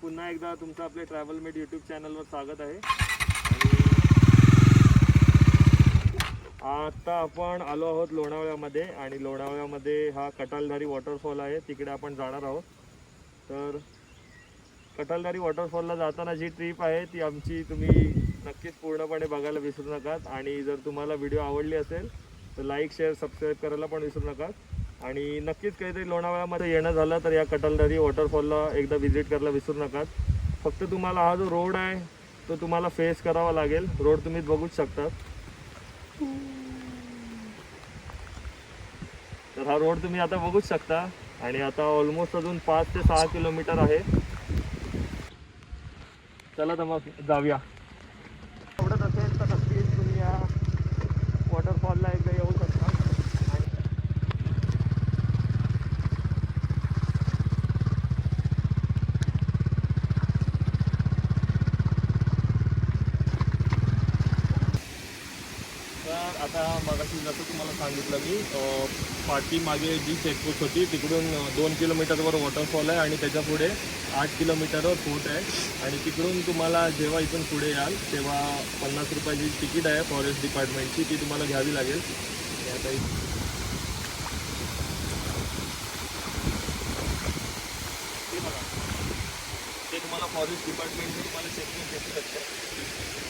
पुन्हा एकदा तुमचं आपले ट्रॅव्हल मेड यूट्यूब चॅनलवर स्वागत आहे. आता आपण आलो आहोत लोणावळ्यामध्ये आणि लोणावळ्यामध्ये हा कटालधारी वॉटरफॉल आहे. तिकडे आपण जाणार आहोत. तर कटालधारी वॉटरफॉलला जाताना जी ट्रिप आहे ती आमची तुम्ही नक्कीच पूर्णपणे बघायला विसरू नकात. आणि जर तुम्हाला व्हिडिओ आवडली असेल तर लाईक शेअर सबस्क्राईब करायला पण विसरू नकात. आणि नक्कीच काहीतरी लोणावळ्यामध्ये येणं झालं तर या कटलदरी वॉटरफॉलला एकदा व्हिजिट करायला विसरू नकात. फक्त तुम्हाला हा जो रोड आहे तो तुम्हाला फेस करावा लागेल. रोड तुम्ही बघूच शकतात. तर हा रोड तुम्ही आता बघूच शकता. आणि आता ऑलमोस्ट अजून पाच ते सहा किलोमीटर आहे. चला तर मग जाऊया आवडत असेल तर नक्कीच तुम्ही या वॉटरफॉलला एकदा येऊ शकता आणि तर आता मगाशी जसं तुम्हाला सांगितलं मी अं, पाठीमागे जी चेकपोस्ट होती तिकडून दोन किलोमीटरवर वॉटरफॉल आहे आणि त्याच्या पुढे आठ किलोमीटरवर फोर्ट आहे. आणि तिकडून तुम्हाला जेव्हा इथून पुढे याल तेव्हा पन्नास रुपयाची तिकीट आहे फॉरेस्ट डिपार्टमेंटची ती तुम्हाला घ्यावी लागेल. आणि आता ते तुम्हाला फॉरेस्ट डिपार्टमेंटचे तुम्हाला चेकपोस्ट भेटू शकते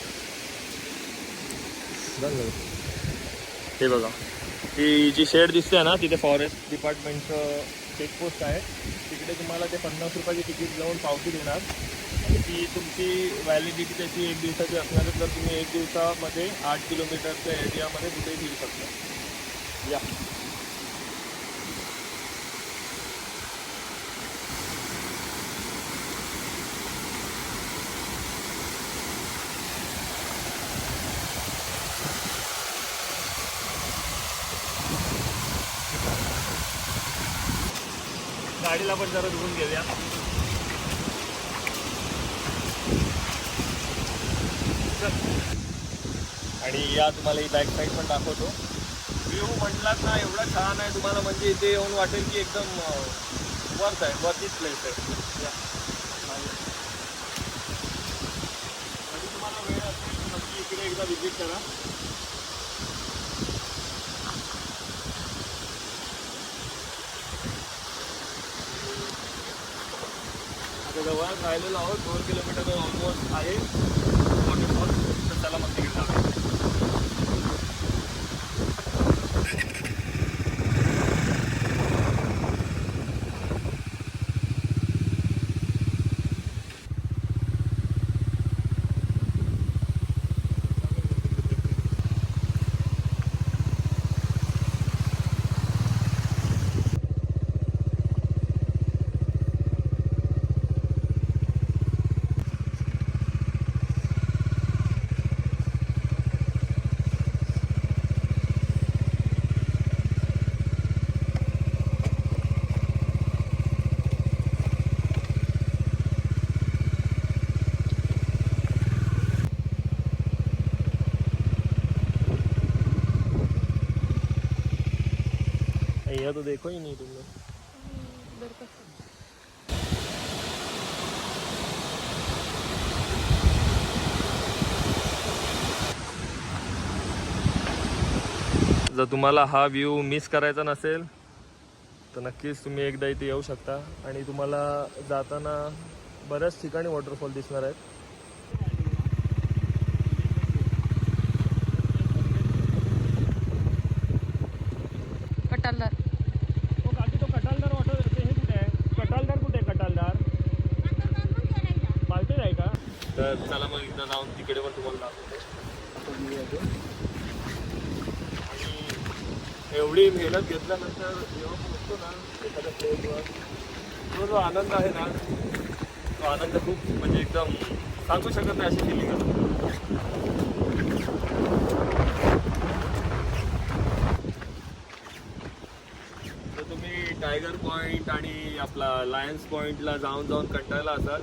हे बघा. ही जी शेड दिसते ना तिथे फॉरेस्ट डिपार्टमेंटचं चेकपोस्ट आहे. तिकडे तुम्हाला ते पन्नास रुपयाची तिकीट लावून पावती देणार. आणि ती तुमची व्हॅलिडिटी त्याची एक दिवसाची असणार तर तुम्ही एक दिवसामध्ये आठ किलोमीटरच्या एरियामध्ये कुठेही फिरू शकता. या. गाडीला पण जरा धुवून घेऊया. आणि या तुम्हाला ही बॅक साईड पण दाखवतो. व्ह्यू म्हटलात ना एवढा छान आहे तुम्हाला म्हणजे इथे येऊन वाटेल की एकदम वर्थ आहे वर्थीच प्लेस आहे. या. कधी तुम्हाला वेळ असेल नक्की इकडे एकदा व्हिजिट करा. जवळ राहिलेलो आहोत. दोन किलोमीटर ऑलमोस्ट आहे. वॉटरफॉल तर त्याला मग तिकीट लागेल. भैया तो देखो ही नहीं तुमने जर तुम्हाला हा व्ह्यू मिस करायचा नसेल तर नक्कीच तुम्ही एकदा इथे येऊ शकता. आणि तुम्हाला जाताना बऱ्याच ठिकाणी वॉटरफॉल दिसणार आहेत. कटालदार तो काकी तो कटालदार वॉटर हे कुठे आहे कटालदार कुठे आहे कटालदार पालटेच आहे का तर चला मग एकदा जाऊन तिकडे पण तुम्हाला दाखवतो. आणि एवढी मेहनत घेतल्यानंतर जेव्हा पोहोचतो ना एखाद्या तो जो आनंद आहे ना तो आनंद खूप म्हणजे एकदम सांगू शकत नाही अशी फिलिंग तर तुम्ही टायगर पॉईंट आणि आपला लायन्स पॉईंटला जाऊन जाऊन कंटाळला असाल.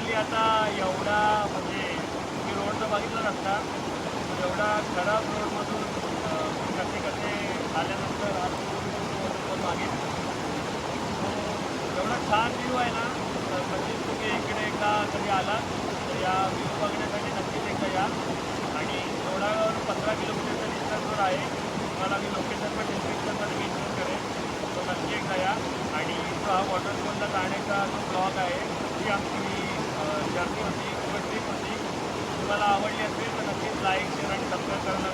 फायनली आता एवढा म्हणजे तुम्ही रोड तर बघितला नसता एवढा खराब रोडमधून कसे कसे आल्यानंतर आज मागे. मागेल एवढा छान व्ह्यू आहे ना तर म्हणजे तुम्ही इकडे एकदा कधी आला तर या व्ह्यू बघण्यासाठी नक्कीच एकदा या. आणि एवढा पंधरा किलोमीटरच्या डिस्टन्सवर आहे तुम्हाला मी लोकेशन पण डिस्क्रिप्शनमध्ये मेन्शन करेन. तो नक्की एकदा या. आणि हा वॉटरफॉलला जाण्याचा जो ब्लॉग आहे ती आमची जर्नी होती खूपच डीप होती तुम्हाला आवडली असेल तर नक्कीच लाईक शेअर आणि सबस्क्राईब करायला